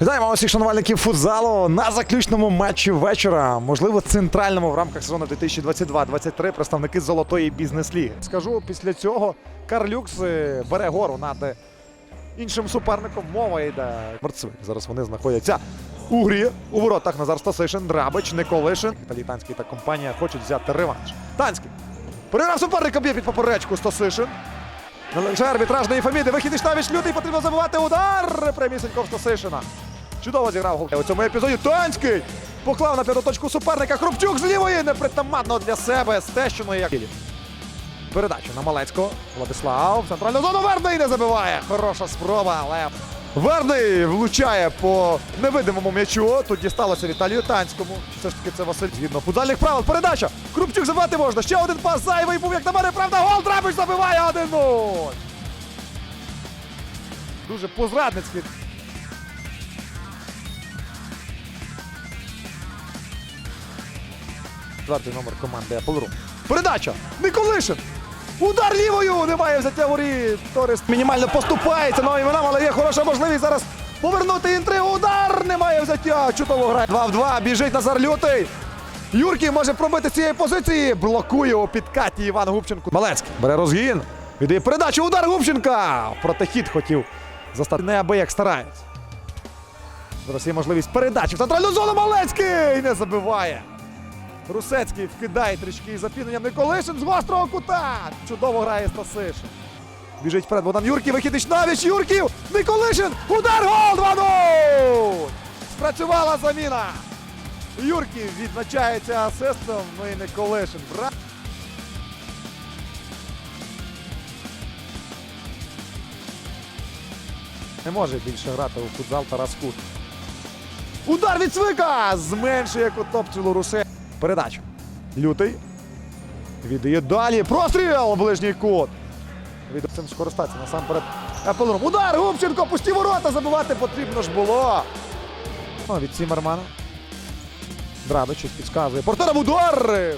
Вітаємо усіх шанувальників футзалу на заключному матчі вечора. Можливо, центральному в рамках сезону 2022-23 представники золотої бізнес-ліги. Скажу після цього Карлюкс е, бере гору над е, іншим суперником. Мова йде Мерцвик. Зараз вони знаходяться у грі. У воротах Назар Стасишин, Драбич, Николишин. Італій-танський та компанія хочуть взяти реванш. Танський. Переграв суперника б'є під поперечку Стасишин. Лише арбітражної Фаміди. Вихід із Штавіч лютий потрібно забивати удар. Прямісенько в Стасишина. Чудово зіграв гол. У цьому епізоді Танський поклав на п'ятоточку суперника. Хрупчук з лівої непритаманно для себе з Тещиною. як- Передача на Малецького. Владислав. Центральну зону Верний не забиває. Хороша спроба, але Верний влучає по невидимому м'ячу. Тут дісталося Віталію Танському. Все ж таки це Василь згідно футзальних правил. Передача. Крупчук забивати можна. Ще один пас зайвий був, як на мене, правда. Гол Драбич забиває 1-0. Дуже позрадницький. Четвертий номер команди Apple Room. Передача! Николишин! Удар лівою! Немає взяття воріт. Торис мінімально поступається новим іменам, але є хороша можливість зараз повернути інтригу. Удар! Немає взяття. Чудово грає. 2 в 2. Біжить Назар Лютий. Юрків може пробити цієї позиції. Блокує у підкаті Іван Губченко. Малецький бере розгін. Віддає передачу. Удар Губченка. Протихід хотів застати. Неабияк старається. Зараз є можливість передачі в центральну зону. Малецький не забиває. Русецький вкидає трішки із запізненням Николишин з гострого кута. Чудово грає Стасишин. Біжить вперед Богдан Юрків, вихідич навіч Юрків. Николишин. Удар гол 2-0. Спрацювала заміна. Юрків відзначається асистом. Ну і Николишин. Бра... Не може більше грати у футзал Тарас Кут. Удар від Цвика! Зменшує кутопцілу Русе. Передача. Лютий. Віддає далі. Простріл! Ближній кут. Від цим скористатися насамперед. Апелором. Удар! Губченко! Пусті ворота! Забивати потрібно ж було. О, від Цімермана. Драбич щось підказує. Портером удар!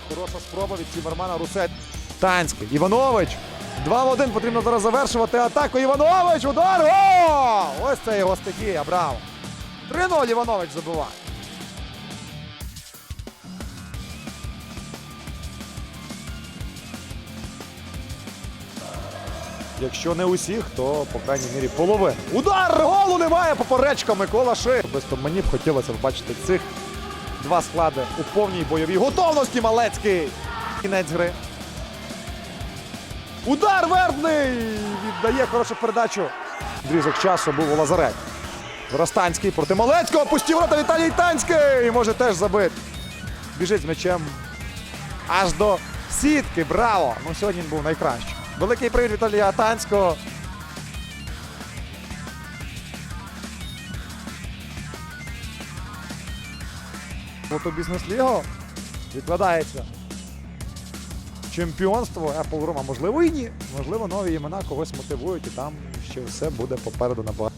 Хороша спроба від Цімермана. Русет. Танський. Іванович. 2 в 1. Потрібно зараз завершувати атаку. Іванович! Удар! О! Ось це його стихія. Браво! 3-0 Іванович забиває. Якщо не усіх, то по крайній мірі половина. Удар! Голу немає! Поперечка Микола Ши. Особисто мені б хотілося бачити цих два склади у повній бойовій готовності Малецький. Кінець гри. Удар Вербний! Віддає хорошу передачу. Дрізок часу був у Лазарет. Ростанський проти Малецького. Пусті ворота Віталій Танський. Може теж забити. Біжить з м'ячем аж до сітки. Браво! Ну сьогодні він був найкращий. Великий привіт Віталія Танського. От у бізнес ліго відкладається чемпіонство Apple Room. А можливо і ні. Можливо, нові імена когось мотивують, і там ще все буде попереду набагато.